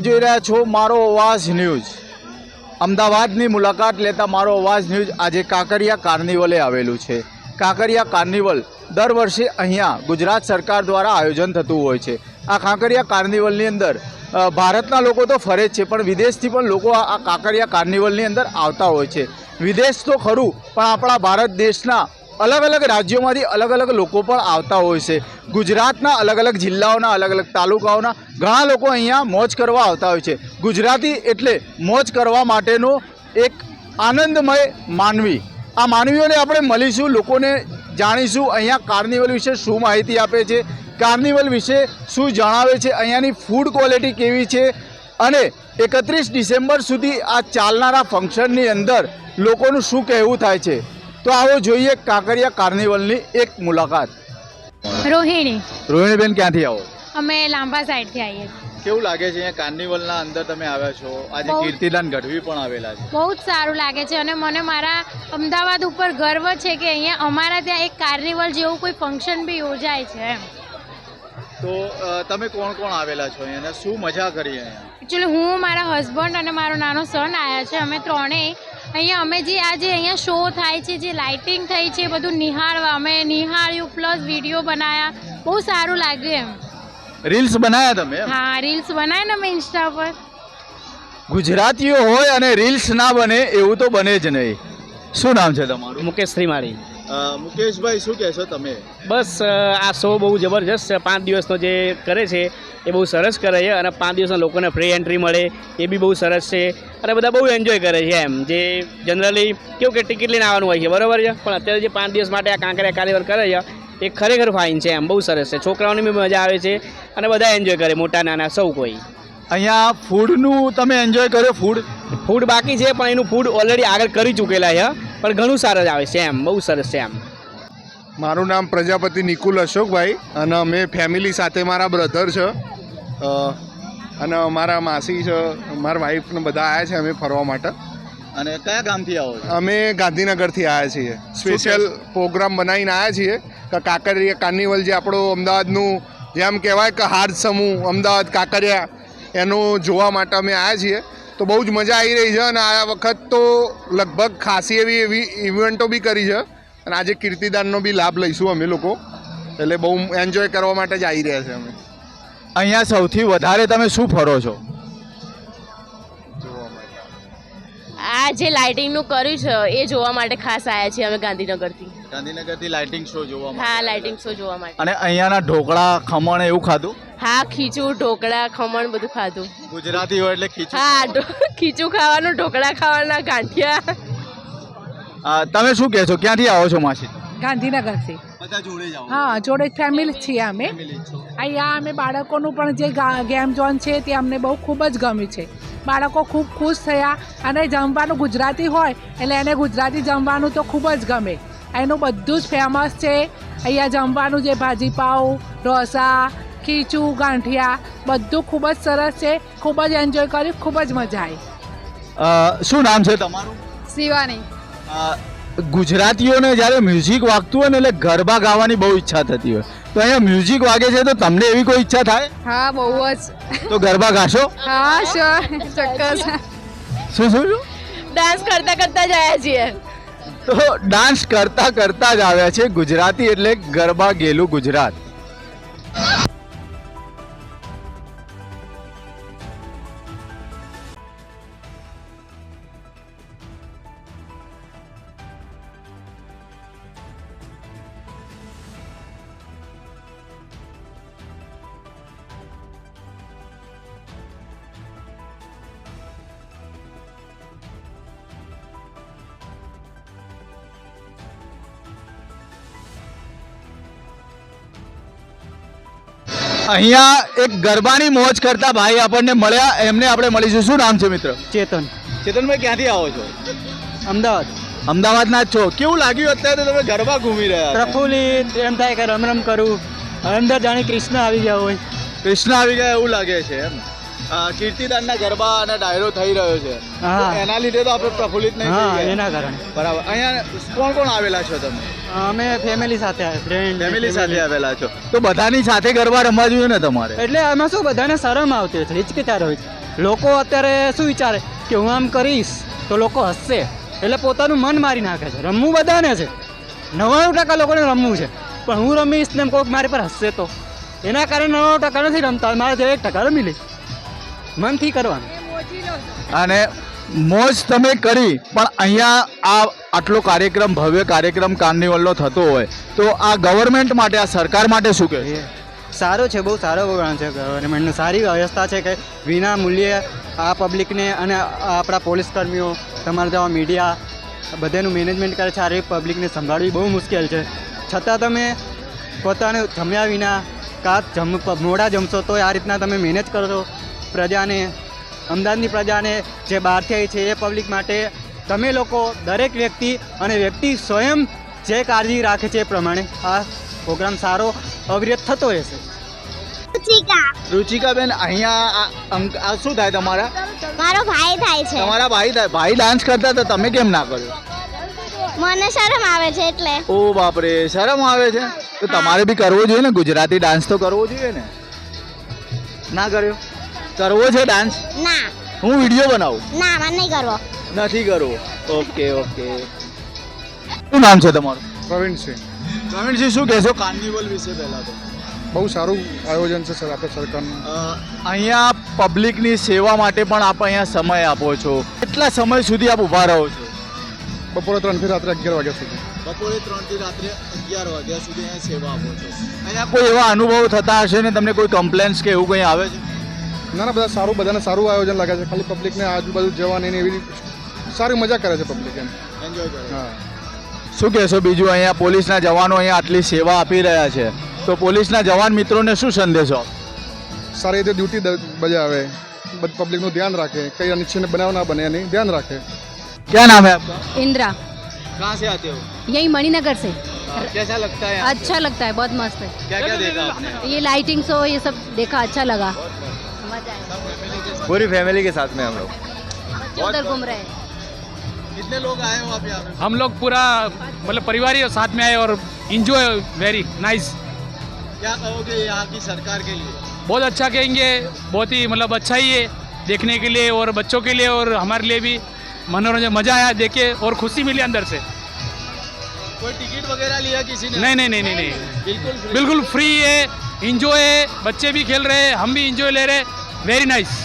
આપ જોઈ રહ્યા છો મારો અવાજ ન્યૂઝ. અમદાવાદની મુલાકાત લેતા મારો અવાજ ન્યૂઝ આજે કાંકરિયા કાર્નિવલે આવેલું છે. કાંકરિયા કાર્નિવલ દર વર્ષે અહીંયા ગુજરાત સરકાર દ્વારા આયોજન થતું હોય છે. આ કાંકરિયા કાર્નિવલની અંદર ભારતના લોકો તો ફરે જ છે, પણ વિદેશથી પણ લોકો આ કાંકરિયા કાર્નિવલની અંદર આવતા હોય છે. વિદેશ તો ખરું, પણ આપણા ભારત દેશના અલગ અલગ રાજ્યોમાંથી અલગ અલગ લોકો પણ આવતા હોય છે. ગુજરાતના અલગ અલગ જિલ્લાઓના અલગ અલગ તાલુકાઓના ઘણા લોકો અહીંયા મોજ કરવા આવતા હોય છે. ગુજરાતી એટલે મોજ કરવા માટેનો એક આનંદમય માનવી. આ માનવીઓને આપણે મળીશું, લોકોને જાણીશું, અહીંયા કાર્નિવલ વિશે શું માહિતી આપે છે, કાર્નિવલ વિશે શું જણાવે છે, અહીંયાની ફૂડ ક્વોલિટી કેવી છે અને એકત્રીસ ડિસેમ્બર સુધી આ ચાલનારા ફંક્શનની અંદર લોકોનું શું કહેવું થાય છે. તો આવો જોઈએ કાંકરિયા કાર્નિવલની એક મુલાકાત. રોહિણી. રોહિણીબેન ક્યાંથી આવો? અમે લાંબા સાઈડથી આવીએ કેવું લાગે છે અહીંયા કાર્નિવલના અંદર તમે આવ્યા છો? આજે કીર્તિદાન ગઢવી પણ આવેલા છે. બહુ જ સારું લાગે છે અને મને મારા અમદાવાદ ઉપર ગર્વ છે કે અહીંયા અમારા ત્યાં એક કાર્નિવલ જેવું કોઈ ફંક્શન બી યોજાય છે તો તમે કોણ કોણ આવેલા છો અહીંયા શું મજા કરી અહીંયા? એકચ્યુઅલી હું મારા હસબન્ડ અને મારો નાનો સન આવ્યા છે. અમે ત્રણેય અહીંયા અમે જે આજે અહીંયા શો થાય છે જે લાઇટિંગ થઈ છે એ બધું નિહાળવા અમે નિહાળ્યું પ્લસ વીડિયો બનાવ્યા બહુ સારું લાગ્યું એમ. રીલ્સ બનાવ્યા તમે હા રીલ્સ બનાવી ને અમે ઇન્સ્ટા પર. ગુજરાતીઓ હોય અને રીલ્સ ના બને એવું તો બને જ નહીં. શું નામ છે તમારું? મુકેશ શ્રીમાળી. મુકેશભાઈ શું કહેશો તમે? બસ આ શો બહુ જબરજસ્ત છે. પાંચ દિવસનો જે કરે છે એ બહુ સરસ કરે છે અને પાંચ દિવસના લોકોને ફ્રી એન્ટ્રી મળે એ બી બહુ સરસ છે. અને બધા બહુ એન્જોય કરે છે એમ. જે જનરલી કેવું કે ટિકિટ લઈને આવવાનું હોય છે બરાબર છે? પણ અત્યારે જે પાંચ દિવસ માટે આ કાંકરિયા કાર્નિવલ કરે છે એ ખરેખર ફાઇન છે એમ. બહુ સરસ છે. છોકરાઓની બી મજા આવે છે અને બધા એન્જોય કરે મોટા નાના સૌ કોઈ. અહીંયા ફૂડનું તમે એન્જોય કર્યો ફૂડ ફૂડ બાકી છે પણ એનું ફૂડ ઓલરેડી આગળ કરી ચૂકેલા છે પણ ઘણું સારું જ આવે છે એમ બહુ સરસ છે એમ. મારું નામ પ્રજાપતિ નિકુલ અશોકભાઈ અને અમે ફેમિલી સાથે મારા બ્રધર છે. અને મારા માસી છે મારા વાઈફને બધા આવ્યા છે અમે ફરવા માટે. અને કયા ગામથી આવો અમે ગાંધીનગરથી આવ્યા છીએ. સ્પેશિયલ પ્રોગ્રામ બનાવીને આવ્યા છીએ કે કાંકરિયા કાર્નિવલ જે આપણો અમદાવાદનું જેમ કહેવાય કે હાર્દ સમૂહ અમદાવાદ કાંકરિયા એનું જોવા માટે અમે આવ્યા છીએ. તો બહુ જ મજા આવી રહી છે અને આ વખત તો લગભગ ખાસી એવી એવી ઇવેન્ટો બી કરી છે અને આજે કીર્તિદાનનો બી લાભ લઈશું અમે લોકો. એટલે બહુ એન્જોય કરવા માટે જ આવી રહ્યા છે અમે. અહીંયા સૌથી વધારે તમે શું ફરો છો? જોવા આ જે લાઇટિંગનું કર્યું છે એ જોવા માટે ખાસ આવ્યા છીએ અમે ગાંધીનગરથી. ગાંધીનગરથી લાઇટિંગ શો જોવા હા લાઇટિંગ શો જોવા માટે. અને અહીંયાના ઢોકળા ખમણ એવું ખાધું? હા ખીચું ઢોકળા ખમણ બધું ખાધું. ગુજરાતી હોય એટલે ખીચું હા ખીચું ખાવાનું ઢોકળા ખાવાના ગાંઠિયા. તમે શું કહેશો ક્યાંથી આવો છો માસી? ગાંધીનગરથી. બધા જોડે જાઓ હા જોડે ફેમિલી છીએ અમે. અહીંયા અમે બાળકોનું પણ જે ગા- ગેમ ઝોન છે તે અમને બહુ ખૂબ જ ગમ્યું છે. બાળકો ખૂબ ખુશ થયા અને જમવાનું ગુજરાતી હોય એટલે એને ગુજરાતી જમવાનું તો ખૂબ જ ગમે. એનું બધું જ ફેમસ છે. અહીંયા જમવાનું જે ભાજી પાઉં ઢોસા ખીચું ગાંઠિયા બધું ખૂબ જ સરસ છે. ખૂબ જ એન્જોય કર્યું ખૂબ જ મજા આવી. શું નામ છે તમારું? શિવાની. ગુજરાતીઓને જ્યારે મ્યુઝિક વાગતું હોય ને એટલે ગરબા ગાવાની બહુ ઈચ્છા થતી હોય. તો અહીંયા મ્યુઝિક વાગે છે તો તમને એવી કોઈ ઈચ્છા થાય? હા બહુ જ. તો ગરબા ગાશો? હા શ્યોર ચોક્કસ. શું શું ડાન્સ કરતા કરતા જ આવ્યા છીએ. તો ડાન્સ કરતા કરતા જ આવ્યા છે ગુજરાતી એટલે ગરબા ગેલું ગુજરાત. અહીંયા એક ગરબાની મોજ કરતા ભાઈ આપણને મળ્યા. એમને આપણે મળીશું. શું નામ છે મિત્ર? ચેતન. ચેતનભાઈ ક્યાંથી આવો છો? અમદાવાદ. અમદાવાદના જ છો. કેવું લાગ્યું અત્યારે તમે ગરબા ઘૂમી રહ્યા? પ્રફુલ્લિત એમ થાય કે રમ રમ કરું. અંદર જાણે કૃષ્ણ આવી ગયા હોય. કૃષ્ણ આવી ગયા એવું લાગે છે એમ. કીર્તિદાનના ગરબા અને ડાયરો થઈ રહ્યો છે. એના લીધે તો આપણે પ્રફુલ્લિત નહીં એના કારણે. બરાબર. અહીંયા કોણ કોણ આવેલા છો તમે? અમે ફેમિલી સાથે આવ્યા. ફ્રેન્ડ ફેમિલી સાથે આવેલા છો. તો બધાની સાથે ગરબા રમવા જોઈએ ને તમારે? એટલે આમાં શું બધાને શરમ આવતી હોય છે હિચકિચાર હોય છે. લોકો અત્યારે શું વિચારે કે હું આમ કરીશ તો લોકો હસશે. એટલે પોતાનું મન મારી નાખે છે. રમવું બધાને છે. નવ્વાણું ટકા લોકોને રમવું છે. પણ હું રમીશ ને કોઈક મારી પર હસશે તો? એના કારણે નવ્વાણું ટકા નથી રમતા. મારે એક ટકા રમી લઈશ મનથી કરવાનું. અને મોજ તમે કરી, પણ અહીંયા આ આટલો કાર્યક્રમ, ભવ્ય કાર્યક્રમ કાર્નિવલનો થતો હોય, તો આ ગવર્મેન્ટ માટે, આ સરકાર માટે શું કહે સારો છે, બહુ સારો પ્રોગ્રામ છે ગવર્મેન્ટનું સારી વ્યવસ્થા છે કે વિના મૂલ્યે આ પબ્લિકને અને આપણા પોલીસ કર્મીઓ, તમારા જેવા મીડિયા બધાનું મેનેજમેન્ટ કરે છે, આ પબ્લિકને સંભાળવી બહુ મુશ્કેલ છે. છતાં તમે પોતાને જમ્યા વિના કાં જમ મોડા જમશો, તો આ રીતના તમે મેનેજ કરો પ્રજાને અમદાવાદની પ્રજાને જે બહારથી આવી છે એ પબ્લિક માટે તમે લોકો દરેક વ્યક્તિ અને વ્યક્તિ સ્વયં જે કાળજી રાખે છે એ પ્રમાણે આ પ્રોગ્રામ સારો અવિરત થતો રહેશે. રુચિકાબેન અહીંયા આ શું થાય તમારા? મારો ભાઈ થાય છે. તમારા ભાઈ થાય ભાઈ ડાન્સ કરતા તો તમે કેમ ના કર્યો? મને શરમ આવે છે એટલે. ઓ બાપરે શરમ આવે છે? તો તમારે બી કરવો જોઈએ ને? ગુજરાતી ડાન્સ તો કરવો જોઈએ ને? ના કર્યો? કરવો છે ડાન્સ ના. હું વીડિયો બનાવું? ના મને નહીં કરવો. નથી કરવો. ઓકે ઓકે શું નામ છે તમારું? પ્રવીણસિંહ પ્રવીણસિંહ શું કહેશો કાર્નિવલ વિશે પહેલાં તો? બહુ સારું આયોજન છે સર આપણે સરકારનું. અહીંયા પબ્લિકની સેવા માટે પણ આપ અહીંયા સમય આપો છો. કેટલા સમય સુધી આપ ઊભા રહો છો? બપોરે ત્રણથી રાત્રે અગિયાર વાગ્યા સુધી. બપોરે ત્રણથી રાત્રે અગિયાર વાગ્યા સુધી અહીંયા સેવા આપો છો. અહીંયા કોઈ એવા અનુભવ થતા હશે ને તમને કોઈ કમ્પ્લેન્ટ્સ કે એવું કંઈ આવે છે? ના ના બધા સારું બધાને સારું આયોજન લાગે છે ખાલી પબ્લિકને આજુબાજુ જવાની ને એવી સારી મજા કરે છે પબ્લિક એમ એન્જોય કરો હા શું કહેશો બીજું અહીંયા પોલીસના જવાનો અહીંયા આટલી સેવા આપી રહ્યા છે તો પોલીસના જવાન મિત્રોને શું સંદેશો આપો? સારી રીતે ડ્યુટી બજાવે બધ પબ્લિકનું ધ્યાન રાખે કઈ અનિચ્છનીય બનાવ ના બને એની ધ્યાન રાખે क्या नाम है आपका इंदिरा कहाँ से आते हो यही मणिनगर से कैसा लगता है यहाँ? अच्छा लगता है बहुत मस्त है क्या क्या देखा आपने ये लाइटिंग शो ये सब देखा अच्छा लगा पूरी फैमिली के साथ में हम लोग। उधर घूम रहे हैं। कितने लोग आए हो आप यहाँ पे? हम लोग पूरा मतलब परिवार ही साथ में आए और इंजॉय वेरी नाइस क्या कहोगे यहाँ की सरकार के लिए? बहुत अच्छा कहेंगे बहुत ही मतलब अच्छा ही है देखने के लिए और बच्चों के लिए और हमारे लिए भी। मनोरंजन मज़ा आया देखे और खुशी मिली अंदर से। कोई टिकट वगैरह लिया किसी ने? नहीं नहीं नहीं नहीं नहीं। बिल्कुल free। बिल्कुल फ्री है। इंजॉय है बच्चे भी खेल रहे हैं हम भी इंजॉय ले रहे हैं वेरी नाइस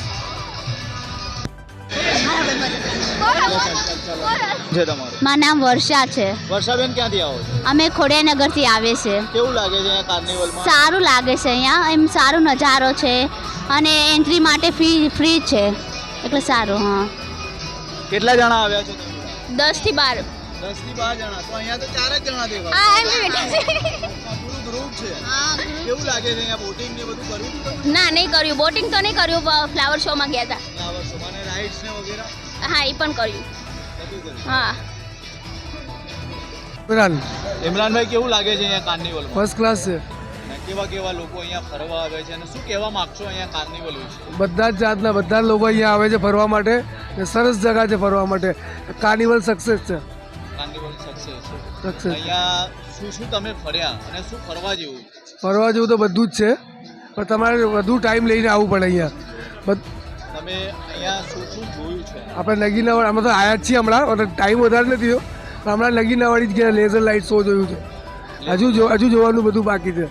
છે તમારું મારું નામ વર્ષા છે વર્ષાબેન ક્યાંથી આવો છો અમે ખોડિયાનગરથી આવે છે કેવું લાગે છે અહીંયા કાર્નિવલમાં સારું લાગે છે અહીંયા એમ સારો નજારો છે અને એન્ટ્રી માટે ફી ફ્રી છે એટલે સારું હા કેટલા જણા આવ્યા છો તમે દસ થી બાર દસ થી બાર જણા તો અહીંયા તો ચાર જ જણા દેખાય હા એમ બેઠા છે. પૂરું ગ્રુપ છે કેવું લાગે છે અહીંયા બોટિંગ ને બધું કર્યું હતું ના નહીં કર્યું. બોટિંગ તો નહીં કર્યું ફ્લાવર શોમાં ગયા હતા રાઇડ્સ ને વગેરે? હા એ પણ કર્યું. હા. ઇમરાનભાઈ કેવું લાગે છે અહીંયા કાર્નિવલ ફર્સ્ટ ક્લાસ છે. કેવા કેવા લોકો અહીંયા ફરવા આવે છે અને શું કહેવા માંગશો અહીંયા કાર્નિવલ વિશે? બધા જ જાતના બધા જ લોકો અહીંયા આવે છે ફરવા માટે ને સરસ જગા છે ફરવા માટે. કાર્નિવલ સક્સેસ છે. કાર્નિવલ સક્સેસ સક્સેસ અહીંયા શું શું તમે ફર્યા અને શું ફરવા જેવું? ફરવા જેવું તો બધું જ છે. પણ તમારે વધુ ટાઈમ લઈને આવવું પડે અહીંયા. તમે અહીંયા શું શું જોયું છે? આપણે નગીનાવાડ અમે તો આયા જ છીએ હમણાં અને ટાઈમ વધારે નથી થયો. પણ હમણાં નગીનાવાડી જ ગયા લેઝર લાઇટ શો જોયું છે. હજુ જો હજુ જોવાનું બધું બાકી છે.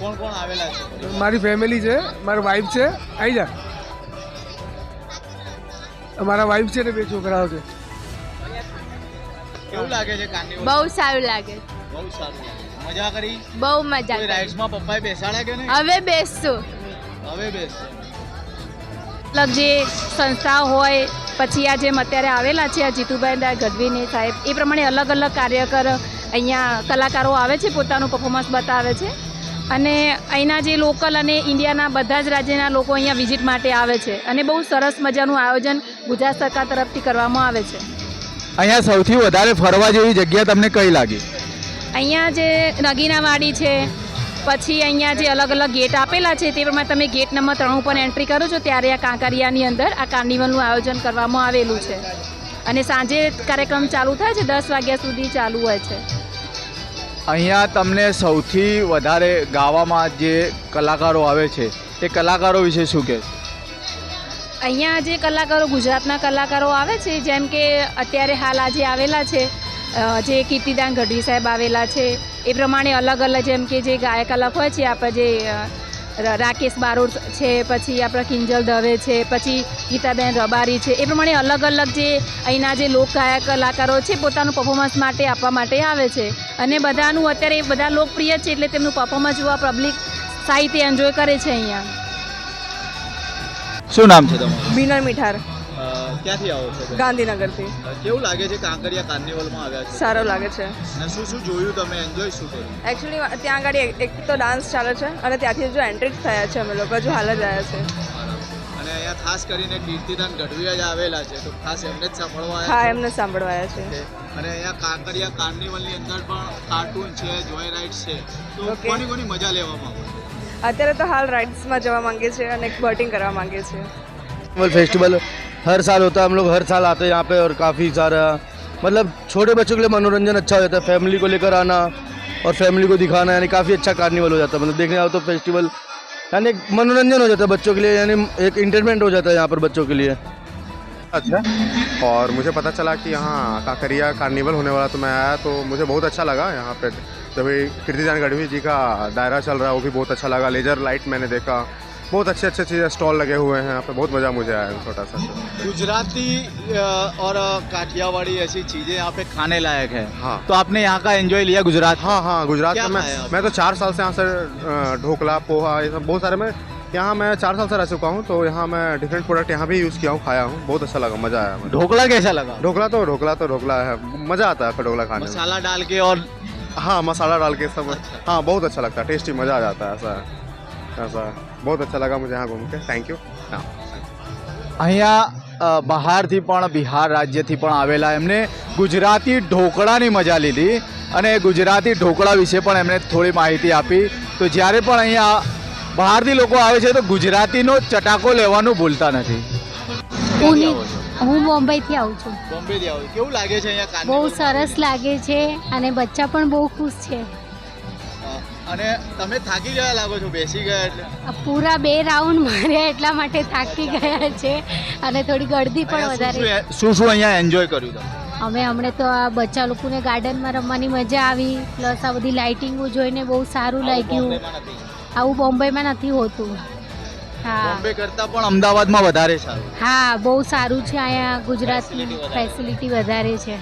કોણ કોણ આવેલા છે? મારી ફેમિલી છે મારી વાઈફ છે. આવી જા. મારા વાઈફ છે ને બે છોકરાઓ છે. કેવું લાગે છે કાર્નિવલ બહુ સારું લાગે. બહુ સારું મજા કરી? બહુ મજા કરી. રાઇડ્સમાં પપ્પાએ બેસાડ્યા કે નહીં? હવે બેસશું. હવે બેસશું. મતલબ જે સંસ્થા હોય પછી આ જેમ અત્યારે આવેલા છે આ જીતુભાઈ ગઢવીની સાહેબ એ પ્રમાણે અલગ અલગ કાર્યકર અહીંયા કલાકારો આવે છે પોતાનું પરફોર્મન્સ બતાવે છે. અને અહીંના જે લોકલ અને ઇન્ડિયાના બધા જ રાજ્યના લોકો અહીંયા વિઝિટ માટે આવે છે. અને બહુ સરસ મજાનું આયોજન ગુજરાત સરકાર તરફથી કરવામાં આવે છે. અહીંયા સૌથી વધારે ફરવા જેવી જગ્યા તમને કઈ લાગી? અહીંયા જે નગીનાવાડી છે પછી અહીંયા જે અલગ અલગ ગેટ આપેલા છે તે પ્રમાણે તમે ગેટ નંબર ત્રણ ઉપર એન્ટ્રી કરો છો ત્યારે આ કાંકરિયાની અંદર આ કાર્નિવલનું આયોજન કરવામાં આવેલું છે. અને સાંજે કાર્યક્રમ ચાલુ થાય છે દસ વાગ્યા સુધી ચાલુ હોય છે. અહીંયા તમને સૌથી વધારે ગાવામાં જે કલાકારો આવે છે તે કલાકારો વિશે શું કહે અહીંયા જે કલાકારો, ગુજરાતના કલાકારો આવે છે, જેમ કે અત્યારે હાલ આજે આવેલા છે જે કીર્તિદાન ગઢવી સાહેબ આવેલા છે, એ પ્રમાણે અલગ અલગ જેમ કે જે ગાયક અલગ હોય છે, આપણે જે રાકેશ બારોટ છે, પછી આપણા કિંજલ દવે છે, પછી ગીતાબેન રબારી છે, એ પ્રમાણે અલગ અલગ જે અહીંના જે લોક ગાયક કલાકારો છે, પોતાનું પરફોર્મન્સ માટે આપવા માટે આવે છે. અને બધાનું અત્યારે બધા લોકપ્રિય છે, એટલે તેમનું પર્ફોમન્સ જોવા પબ્લિક સાહિત્ય એન્જોય કરે છે અહીંયા. શું નામ છે તમારું? બિનર મીઠાર. ક્યાંથી આવો છો? ગાંધીનગરથી. કેવું લાગે છે કાંકરિયા કાર્નિવલમાં આવ્યા છે? સારો લાગે છે. અને શું શું જોયું તમે? એન્જોય શું કર્યું? એકચ્યુઅલી ત્યાં આગળ એક- તો ડાન્સ ચાલે છે અને ત્યાંથી જો એન્ટ્રી થયા છે અમે લોકો હજુ હાલ જ આવ્યા છે. અને અહીંયા ખાસ કરીને કીર્તિદાન ગઢવી જ આવેલા છે તો ખાસ એમને જ સાંભળવા હા એમને સાંભળવા આવ્યા છે. અને અહીંયા કાંકરિયા કાર્નિવલની અંદર પણ કાર્ટૂન છે જોય રાઇડ છે. તો કોની કોની મજા લેવામાં છો? અત્યારે તો હાલ રાઇડ્સમાં જવા માંગે છે અને બોટિંગ કરવા માંગે છે फेस्टिवल फेस्टिवल हर साल होता है हम लोग हर साल आते हैं यहाँ पे और काफ़ी सारा मतलब छोटे बच्चों के लिए मनोरंजन अच्छा हो जाता है फैमिली को लेकर आना और फैमिली को दिखाना यानी काफ़ी अच्छा कार्निवल हो जाता है मतलब देखने आओ तो फेस्टिवल यानी एक मनोरंजन हो जाता है बच्चों के लिए यानी एक इंटरटेनमेंट हो जाता है यहाँ पर बच्चों के लिए अच्छा और मुझे पता चला कि यहाँ काकरिया कार्निवल होने वाला तो मैं आया तो मुझे बहुत अच्छा लगा यहाँ पे। जब कीर्तिदान गढ़वी जी का दायरा चल रहा है वो भी बहुत अच्छा लगा। लेजर लाइट मैंने देखा। बहुत अच्छे अच्छे चीज़ें स्टॉल लगे हुए हैं यहाँ पे। बहुत मज़ा मुझे आया छोटा सा। गुजराती और काठियावाड़ी ऐसी चीज़ें यहाँ पे खाने लायक है। हाँ। तो आपने यहाँ का एंजॉय लिया गुजरात? हाँ हाँ गुजरात में मैं मैं तो चार साल से यहाँ से ढोकला पोहा ये सब बहुत सारे मैं यहाँ मैं चार साल से रह चुका हूँ तो यहाँ मैं डिफरेंट प्रोडक्ट यहाँ भी यूज़ किया हूँ खाया हूँ बहुत अच्छा लगा मज़ा आया मुझे ढोकला कैसा लगा ढोकला तो ढोकला तो ढोकला है मज़ा आता है ढोकला खाने में मसाला डाल के और हाँ मसाला डाल के सब हाँ बहुत अच्छा लगता है टेस्टी मज़ा आ जाता है ऐसा है ऐसा है बहुत अच्छा लगा मुझे यहाँ घूम के थैंक यू हाँ અહીંયા અ, બહારથી પણ બિહાર રાજ્યથી પણ આવેલા એમને ગુજરાતી ઢોકળાની મજા લીધી અને ગુજરાતી ઢોકળા વિશે પણ એમણે થોડી માહિતી આપી તો જ્યારે પણ અહીંયા બહારથી લોકો આવે છે તો ગુજરાતીનો ચટાકો લેવાનું ભૂલતા નથી. હું હું મુંબઈથી આવું છું. બોમ્બેથી આવો. કેવું લાગે છે અહીંયા બહુ સરસ લાગે છે અને બચ્ચા પણ બહુ ખુશ છે. અને તમે થાકી ગયા લાગો છો? બેસી ગયા એટલે? પૂરા બે રાઉન્ડ માર્યા એટલા માટે થાકી ગયા છે અને થોડી ગળદી પણ વધારે. શું- શું અહીંયા એન્જોય કર્યું તમે? અમે હમણે તો આ બચ્ચા લોકોને ગાર્ડનમાં રમવાની મજા આવી પ્લસ આ બધી લાઇટિંગો જોઈને બહુ સારું લાગ્યું. આવું બોમ્બેમાં નથી હોતું. હા. બોમ્બે કરતાં પણ અમદાવાદમાં વધારે સારું. હા બહુ સારું છે અહીંયા ગુજરાતની ફેસિલિટી વધારે. છે.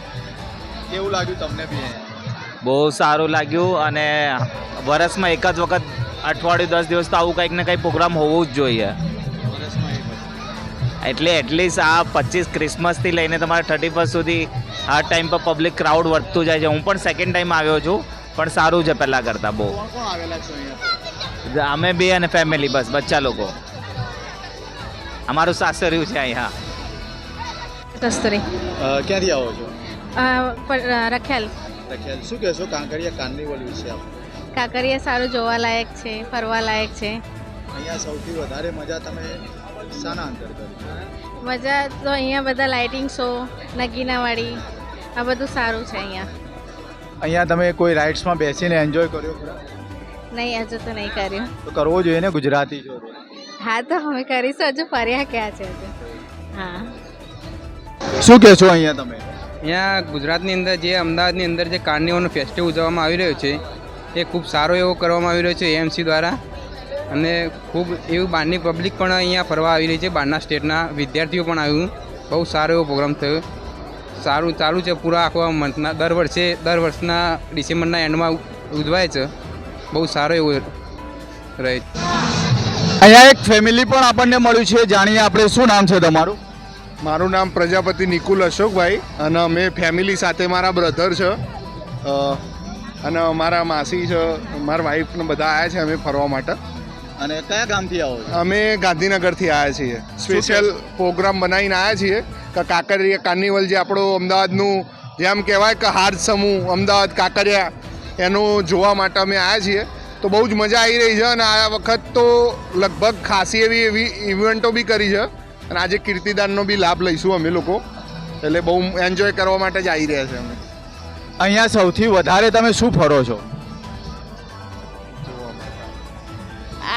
કેવું લાગ્યું તમને બી બહુ સારું લાગ્યું અને વર્ષમાં એક જ વખત અઠવાડિયું દસ દિવસ તો આવું કંઈક ને કંઈક પ્રોગ્રામ હોવું જ જોઈએ. એટલે એટલીસ્ટ આ પચીસ ક્રિસમસથી લઈને તમારે થર્ટી ફર્સ્ટ સુધી આ ટાઈમ પર પબ્લિક ક્રાઉડ વધતું જાય છે. હું પણ સેકન્ડ ટાઈમ આવ્યો છું પણ સારું છે પહેલાં કરતાં બહુ. આવેલા છો અહીંયા? અમે બે અને ફેમિલી બસ બચ્ચા લોકો. અમારું સાસરિયું છે અહીંયા. કસ્તુરી. ક્યાંથી આવો છો? રખેલ. રખેલ. શું કહેશો? કાંકરિયા કાર્નિવલ વિશે આપ? કાંકરિયા સારું જોવાલાયક છે ફરવાલાયક છે. અહીંયા સૌથી વધારે મજા તમે શાના અંતર્ગત મજા તો અહીંયા બધા લાઇટિંગ શો નગીનાવાળી આ બધું સારું છે અહીંયા. અહીંયા તમે કોઈ રાઇડ્સમાં બેસીને એન્જોય કર્યો ખરા? નહીં હજુ તો નહીં કર્યું. તો કરવો જોઈએ ને ગુજરાતી છો હા તો અમે કરીશું હજુ ફર્યા ક્યાં છે હજુ? હા. શું કહેશો અહીંયા તમે? અહીંયા ગુજરાતની અંદર જે અમદાવાદની અંદર જે કાર્નિવલનો ફેસ્ટિવલ ઉજવવામાં આવી રહ્યો છે એ ખૂબ સારો એવો કરવામાં આવી રહ્યો છે એએમસી દ્વારા. અને ખૂબ એવું બહારની પબ્લિક પણ અહીંયા ફરવા આવી રહી છે બહારના સ્ટેટના વિદ્યાર્થીઓ પણ આવ્યું. બહુ સારો એવો પ્રોગ્રામ થયો. સારું ચાલુ છે પૂરા આખવા મંથના દર વર્ષે દર વર્ષના ડિસેમ્બરના એન્ડમાં ઉજવાય છે. બહુ સારો એવો રહે અહીંયા એક ફેમિલી પણ આપણને મળ્યું છે જાણીએ આપણે શું નામ છે તમારું? મારું નામ પ્રજાપતિ નિકુલ અશોકભાઈ અને અમે ફેમિલી સાથે મારા બ્રધર છે. અને મારા માસી છે મારા વાઈફને બધા આવ્યા છે અમે ફરવા માટે. અને કયા ગામથી આવો છો? અમે ગાંધીનગરથી આવ્યા છીએ. સ્પેશિયલ પ્રોગ્રામ બનાવીને આવ્યા છીએ કે કાંકરિયા કાર્નિવલ જે આપણો અમદાવાદનું જેમ કહેવાય કે હાર્દ સમૂહ અમદાવાદ કાંકરિયા એનું જોવા માટે અમે આવ્યા છીએ. તો બહુ જ મજા આવી રહી છે અને આ વખત તો લગભગ ખાસી એવી એવી ઇવેન્ટો બી કરી છે. અને આજે કીર્તિદાનનો બી લાભ લઈશું અમે લોકો. એટલે બહુ એન્જોય કરવા માટે જ આવી રહ્યા છે અમે. અહીંયા સૌથી વધારે તમે શું ફરો છો?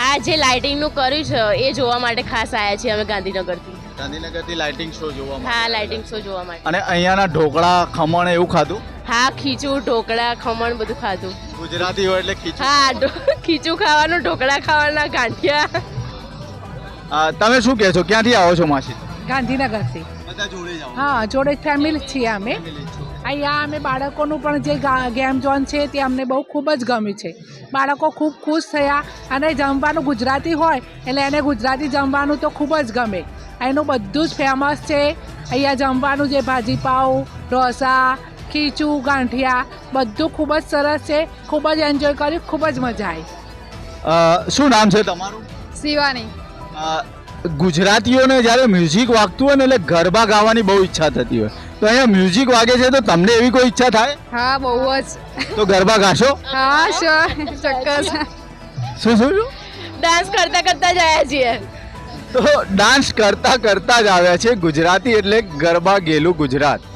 આ જે લાઇટિંગનું કર્યું છે એ જોવા માટે ખાસ આવ્યા છીએ અમે ગાંધીનગરથી. ગાંધીનગરથી લાઇટિંગ શો જોવા હા લાઇટિંગ શો જોવા માટે અને અહીંયાના ઢોકળા ખમણ એવું ખાધું? હા ખીચું ઢોકળા ખમણ બધું ખાધું. ગુજરાતી હોય એટલે ખીચું. હા ખીચું ખાવાનું ઢોકળા ખાવાના ગાંઠિયા. તમે શું કહે છો? ક્યાંથી આવો છો માસી? ગાંધીનગરથી. બધા જોડે જાઓ હા જોડે ફેમિલી જ છીએ અમે. અહીંયા અમે બાળકોનું પણ જે ગેમ ઝોન છે તે અમને બહુ ખૂબ જ ગમ્યું છે. બાળકો ખૂબ ખુશ થયા અને જમવાનું ગુજરાતી હોય એટલે એને ગુજરાતી જમવાનું તો ખૂબ જ ગમે. એનું બધું જ ફેમસ છે. અહીંયા જમવાનું જે ભાજીપાઉં ઢોસા ખીચું ગાંઠિયા બધું ખૂબ જ સરસ છે. ખૂબ જ એન્જોય કર્યું ખૂબ જ મજા આવી. શું નામ છે તમારું? શિવાની. ગુજરાતીઓને જ્યારે મ્યુઝિક વાગતું હોય ને એટલે ગરબા ગાવાની બહુ ઈચ્છા થતી હોય. તો અહીંયા મ્યુઝિક વાગે છે તો તમને એવી કોઈ ઈચ્છા થાય? હા બહુ જ. તો ગરબા ગાશો? હા શ્યોર ચોક્કસ. શું શું શું? ડાન્સ કરતા કરતા જયા છીએ. તો ડાન્સ કરતા કરતા જ આવ્યા છે ગુજરાતી એટલે ગરબા ગેલું ગુજરાત.